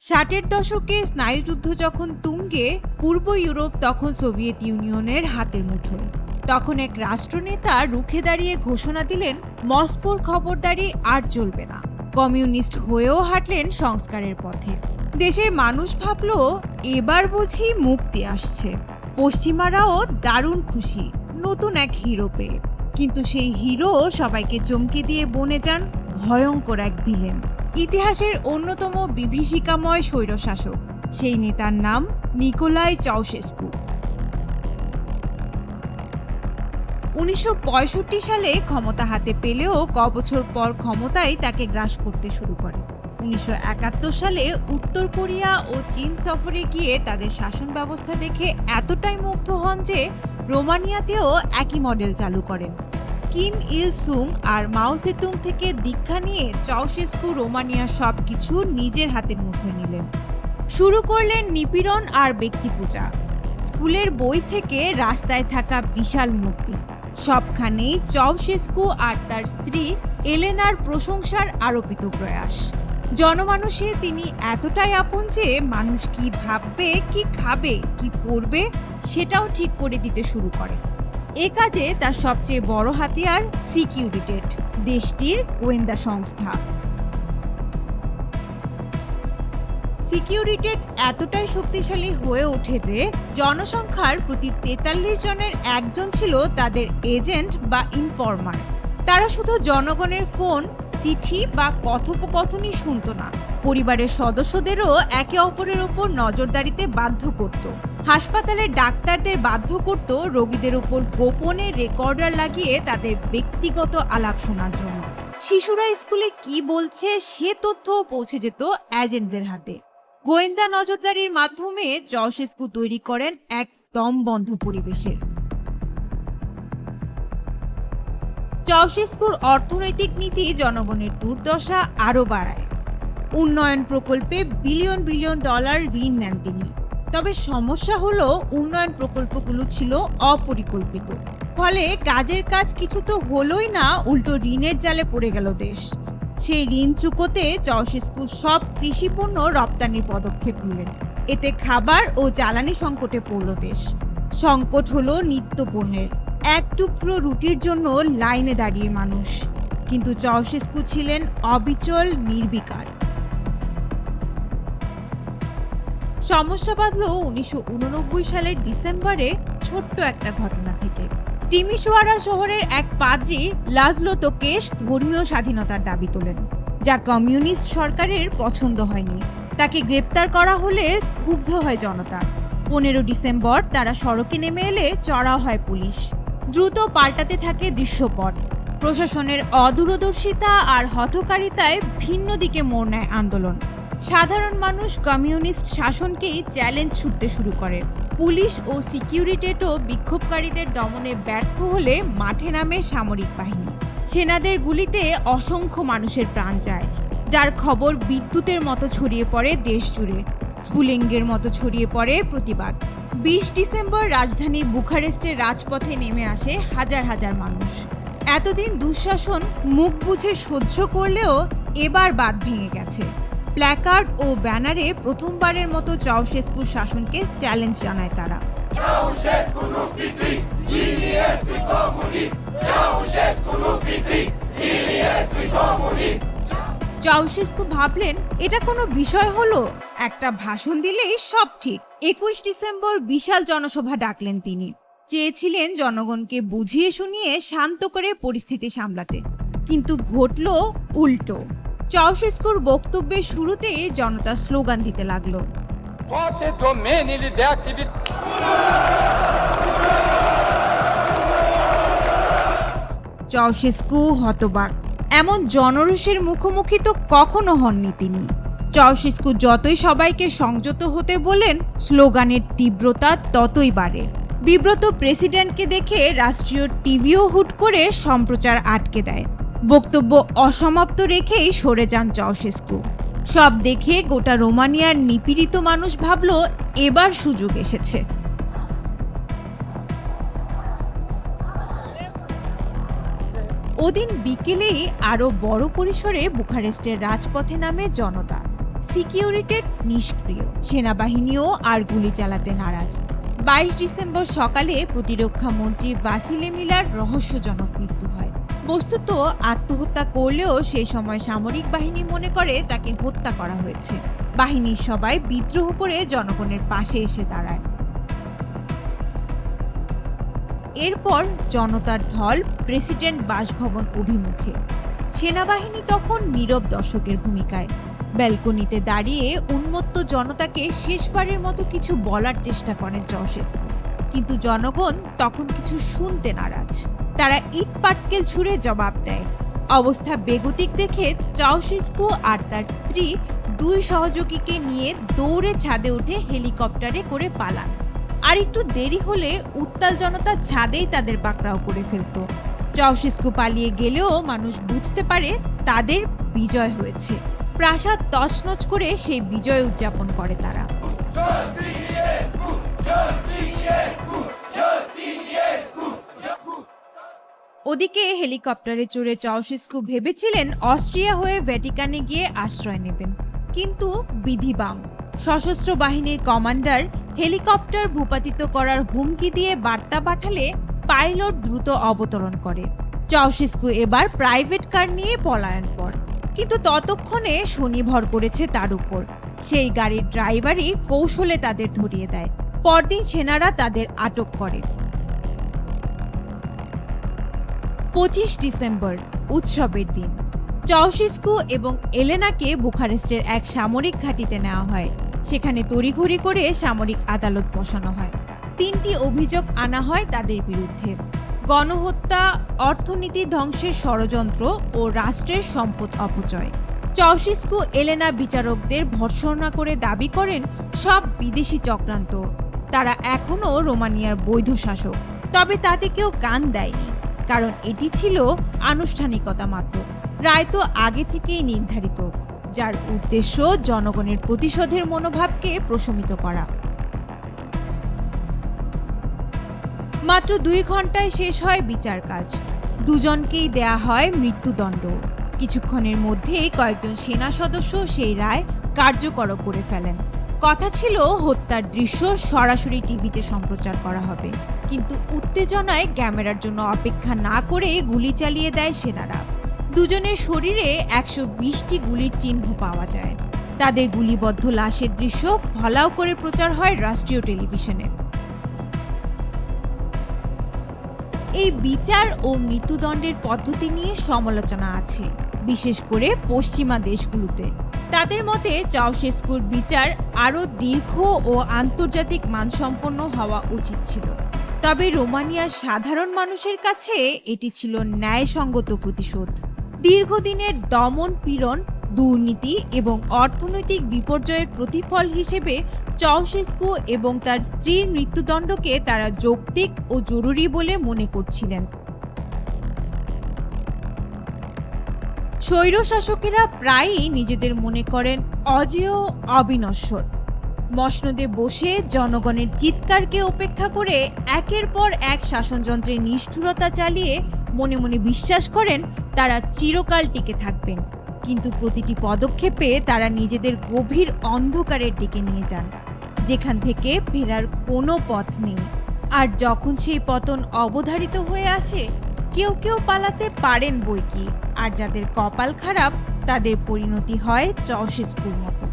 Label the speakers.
Speaker 1: ষাটের দশকে স্নায়ুযুদ্ধ যখন তুঙ্গে, পূর্ব ইউরোপ তখন সোভিয়েত ইউনিয়নের হাতের মুঠোয়। তখন এক রাষ্ট্রনেতা রুখে দাঁড়িয়ে ঘোষণা দিলেন, মস্কোর খবরদারি আর চলবে না। কমিউনিস্ট হয়েও হাঁটলেন সংস্কারের পথে। দেশের মানুষ ভাবল, এবার বুঝি মুক্তি আসছে। পশ্চিমারাও দারুণ খুশি, নতুন এক হিরো পেয়ে। কিন্তু সেই হিরো সবাইকে চমকে দিয়ে বনে যান, ভয়ঙ্কর এক ভিলেন। ইতিহাসের অন্যতম বিভীষিকাময় স্বৈরশাসক। সেই নেতার নাম নিকোলাই চাউশেস্কু উনিশশো সালে ক্ষমতা হাতে পেলেও ক বছর পর ক্ষমতায় তাকে গ্রাস করতে শুরু করে। উনিশশো একাত্তর সালে উত্তর কোরিয়া ও চীন সফরে গিয়ে তাদের শাসন ব্যবস্থা দেখে এতটাই মুগ্ধ হন যে রোমানিয়াতেও একই মডেল চালু করেন। কিম ইল সুং আর মাও সেতুং থেকে দীক্ষা নিয়ে চাউশেস্কু রোমানিয়া সব কিছু নিজের হাতের মুঠোয় নিলেন। শুরু করলেন নিপীড়ন আর ব্যক্তি পূজা স্কুলের বই থেকে রাস্তায় থাকা বিশাল মূর্তি। সবখানেই চাউশেস্কু আর তার স্ত্রী এলেনার প্রশংসার আরোপিত প্রয়াস। জনমানুষে তিনি এতটাই আপন যে মানুষ কি ভাববে, কি খাবে, কি পড়বে সেটাও ঠিক করে দিতে শুরু করে এ কাজে তার সবচেয়ে বড় হাতিয়ার সিকিউরিটেড দেশটির গোয়েন্দা সংস্থা। সিকিউরিটেড এতটাই শক্তিশালী হয়ে ওঠে যে, জনসংখ্যার প্রতি তেতাল্লিশ জনের একজন ছিল তাদের এজেন্ট বা ইনফরমার। তারা শুধু জনগণের ফোন, চিঠি বা কথোপকথনই শুনতো না। পরিবারের সদস্যদেরও একে অপরের ওপর নজরদারিতে বাধ্য করত। হাসপাতালের ডাক্তারদের বাধ্য করত রোগীদের উপর গোপনে রেকর্ডার লাগিয়ে তাদের ব্যক্তিগত আলাপ শোনার জন্য। শিশুরা স্কুলে কি বলছে সে তথ্য পৌঁছে যেত এজেন্টদের হাতে। গোয়েন্দা নজরদারির মাধ্যমে জশেস্কু তৈরি করেন এক দমবন্ধ পরিবেশে চাউশেস্কুর অর্থনৈতিক নীতি জনগণের দুর্দশা আরও বাড়ায়। উন্নয়ন প্রকল্পে বিলিয়ন বিলিয়ন ডলার ঋণ নেন তিনি। তবে সমস্যা হলো উন্নয়ন প্রকল্পগুলো ছিল অপরিকল্পিত। ফলে কাজের কাজ কিছু তো হলোই না, উল্টো ঋণের জালে পড়ে গেল দেশ। সেই ঋণ চুকোতে চাউশেস্কু সব কৃষিপণ্য রপ্তানির পদক্ষেপ নিলেন। এতে খাবার ও জ্বালানি সংকটে পড়ল দেশ। সংকট হলো নিত্য পণ্যের। এক টুকরো রুটির জন্য লাইনে দাঁড়িয়ে মানুষ। কিন্তু চাউশেস্কু ছিলেন অবিচল নির্বিকার। সমস্যা বাঁধল উনিশশো সালের ডিসেম্বরে ছোট্ট একটা ঘটনা থেকে। টিমিশোয়ারা শহরের এক পাদ্রী লাজলো তোকেশ ধর্মীয় স্বাধীনতার দাবি তোলেন, যা কমিউনিস্ট সরকারের পছন্দ হয়নি। তাকে গ্রেপ্তার করা হলে ক্ষুব্ধ হয় জনতা। পনেরো ডিসেম্বর তারা সড়কে নেমে এলে চড়াও হয় পুলিশ। দ্রুত পাল্টাতে থাকে দৃশ্যপট। প্রশাসনের অদূরদর্শিতা আর হঠকারিতায় ভিন্ন দিকে মোড় নেয় আন্দোলন। সাধারণ মানুষ কমিউনিস্ট শাসনকেই চ্যালেঞ্জ ছুটতে শুরু করে। পুলিশ ও সিকিউরিটেটও বিক্ষোভকারীদের দমনে ব্যর্থ হলে মাঠে নামে সামরিক বাহিনী। সেনাদের গুলিতে অসংখ্য মানুষের প্রাণ যায়, যার খবর বিদ্যুতের মতো ছড়িয়ে পড়ে দেশ জুড়ে স্ফুলিঙ্গের মতো ছড়িয়ে পড়ে প্রতিবাদ। বিশ ডিসেম্বর রাজধানী বুখারেস্টের রাজপথে নেমে আসে হাজার হাজার মানুষ। এতদিন দুঃশাসন মুখ বুঝে সহ্য করলেও এবার বাদ ভেঙে গেছে। প্ল্যাকার্ড ও ব্যানারে প্রথমবারের মতো চাউশেস্কুর শাসনকে চ্যালেঞ্জ জানায় তারা! চাউশেস্কু ভাবলেন এটা কোনো বিষয় হলো? একটা ভাষণ দিলেই সব ঠিক। একুশ ডিসেম্বর বিশাল জনসভা ডাকলেন তিনি। চেয়েছিলেন জনগণকে বুঝিয়ে শুনিয়ে শান্ত করে পরিস্থিতি সামলাতে। কিন্তু ঘটল উল্টো। চাউশেস্কুর বক্তব্যের শুরুতে জনতা স্লোগান দিতে লাগল. চাউশেস্কু হতবাক। এমন জনরোষের মুখোমুখি তো কখনো হননি তিনি। চাউশেস্কু যতই সবাইকে সংযত হতে বলেন স্লোগানের তীব্রতা ততই বাড়ে। বিব্রত প্রেসিডেন্টকে দেখে রাষ্ট্রীয় টিভিও হুট করে সম্প্রচার আটকে দেয়। বক্তব্য অসমাপ্ত রেখেই সরে যান চাউশেস্কু সব দেখে গোটা রোমানিয়ার নিপীড়িত মানুষ ভাবল, এবার সুযোগ এসেছে। ওদিন বিকেলেই আরও বড় পরিসরে বুখারেস্টের রাজপথে নামে জনতা। সিকিউরিটি নিষ্ক্রিয়। সেনাবাহিনীও আর গুলি চালাতে নারাজ। বাইশ ডিসেম্বর সকালে প্রতিরক্ষা মন্ত্রী ভাসিলে মিলার রহস্যজনক মৃত্যু হয়। বস্তুত আত্মহত্যা করলেও সেই সময় সামরিক বাহিনী মনে করে তাকে হত্যা করা হয়েছে। বাহিনীর সবাই বিদ্রোহ করে জনগণের পাশে এসে দাঁড়ায়। এরপর জনতার ঢল প্রেসিডেন্ট বাসভবন অভিমুখে। সেনাবাহিনী তখন নীরব দর্শকের ভূমিকায়। ব্যালকনিতে দাঁড়িয়ে উন্মত্ত জনতাকে শেষবারের মতো কিছু বলার চেষ্টা করেন চৌশেস্কু কিন্তু জনগণ তখন কিছু শুনতে নারাজ। তারা ইট পাটকেল ছুঁড়ে জবাব দেয়। অবস্থা বেগতিক দেখে চাউশেস্কু আর তার স্ত্রী দুই সহযোগীকে নিয়ে দৌড়ে ছাদে উঠে হেলিকপ্টারে করে পালান। আর একটু দেরি হলে উত্তাল জনতা ছাদেই তাদের পাকড়াও করে ফেলতো। চাউশেস্কু পালিয়ে গেলেও মানুষ বুঝতে পারে তাদের বিজয় হয়েছে। প্রাসাদ তছনছ করে সেই বিজয় উদযাপন করে তারা। ওদিকে হেলিকপ্টারে চড়ে চাউশেস্কু ভেবেছিলেন অস্ট্রিয়া হয়ে ভ্যাটিকানে গিয়ে আশ্রয় নেবেন। কিন্তু বিধিবাম সশস্ত্র বাহিনীর কমান্ডার হেলিকপ্টার ভূপাতিত করার হুমকি দিয়ে বার্তা পাঠালে পাইলট দ্রুত অবতরণ করে। চাউশেস্কু এবার প্রাইভেট কার নিয়ে পলায়ন পর। কিন্তু ততক্ষণে শনি ভর করেছে তার উপর। সেই গাড়ির ড্রাইভারই কৌশলে তাদের ধরিয়ে দেয়। পরদিন সেনারা তাদের আটক করে। পঁচিশ ডিসেম্বর উৎসবের দিন। চাউশিস্কু এবং এলেনাকে বুখারেস্টের এক সামরিক ঘাঁটিতে নেওয়া হয়। সেখানে তড়িঘড়ি করে সামরিক আদালত বসানো হয়। তিনটি অভিযোগ আনা হয় তাদের বিরুদ্ধে। গণহত্যা, অর্থনীতি ধ্বংসের ষড়যন্ত্র ও রাষ্ট্রের সম্পদ অপচয়। চাউশিস্কু এলেনা বিচারকদের ভর্সনা করে দাবি করেন, সব বিদেশি চক্রান্ত। তারা এখনও রোমানিয়ার বৈধ শাসক। তবে তাতে কেউ কান দেয়নি। কারণ এটি ছিল আনুষ্ঠানিকতা মাত্র। রায় তো আগে থেকেই নির্ধারিত, যার উদ্দেশ্য জনগণের প্রতিশোধের মনোভাবকে প্রশমিত করা। মাত্র দুই ঘন্টায় শেষ হয় বিচার কাজ। দুজনকেই দেয়া হয় মৃত্যুদণ্ড। কিছুক্ষণের মধ্যেই কয়েকজন সেনা সদস্য সেই রায় কার্যকর করে ফেলেন। কথা ছিল, হত্যার দৃশ্য সরাসরি টিভিতে সম্প্রচার করা হবে। কিন্তু উত্তেজনায় ক্যামেরার জন্য অপেক্ষা না করে গুলি চালিয়ে দেয় সেনারা। দুজনের শরীরে একশো বিশটি গুলির চিহ্ন পাওয়া যায়। তাদের গুলিবদ্ধ লাশের দৃশ্য ফলাও করে প্রচার হয় রাষ্ট্রীয় টেলিভিশনে। এই বিচার ও মৃত্যুদণ্ডের পদ্ধতি নিয়ে সমালোচনা আছে, বিশেষ করে পশ্চিমা দেশগুলোতে। তাদের মতে চাউশেস্কুর বিচার আরও দীর্ঘ ও আন্তর্জাতিক মানসম্পন্ন হওয়া উচিত ছিল। তবে রোমানিয়ার সাধারণ মানুষের কাছে এটি ছিল ন্যায়সঙ্গত প্রতিশোধ। দীর্ঘদিনের দমন পীড়ন, দুর্নীতি এবং অর্থনৈতিক বিপর্যয়ের প্রতিফল হিসেবে চাউশেস্কু এবং তার স্ত্রীর মৃত্যুদণ্ডকে তারা যৌক্তিক ও জরুরি বলে মনে করছিলেন। স্বৈরশাসকেরা প্রায়ই নিজেদের মনে করেন অজেয় অবিনশ্বর। মসনদে বসে জনগণের চিৎকারকে উপেক্ষা করে একের পর এক শাসনযন্ত্রের নিষ্ঠুরতা চালিয়ে মনে মনে বিশ্বাস করেন তারা চিরকাল টিকে থাকবেন। কিন্তু প্রতিটি পদক্ষেপে তারা নিজেদের গভীর অন্ধকারের দিকে নিয়ে যান, যেখান থেকে ফেরার কোনো পথ নেই। আর যখন সেই পতন অবধারিত হয়ে আসে কেউ কেউ পালাতে পারেন বই কি আর যাদের কপাল খারাপ, তাদের পরিণতি হয় চৌশেস্কুর মতো।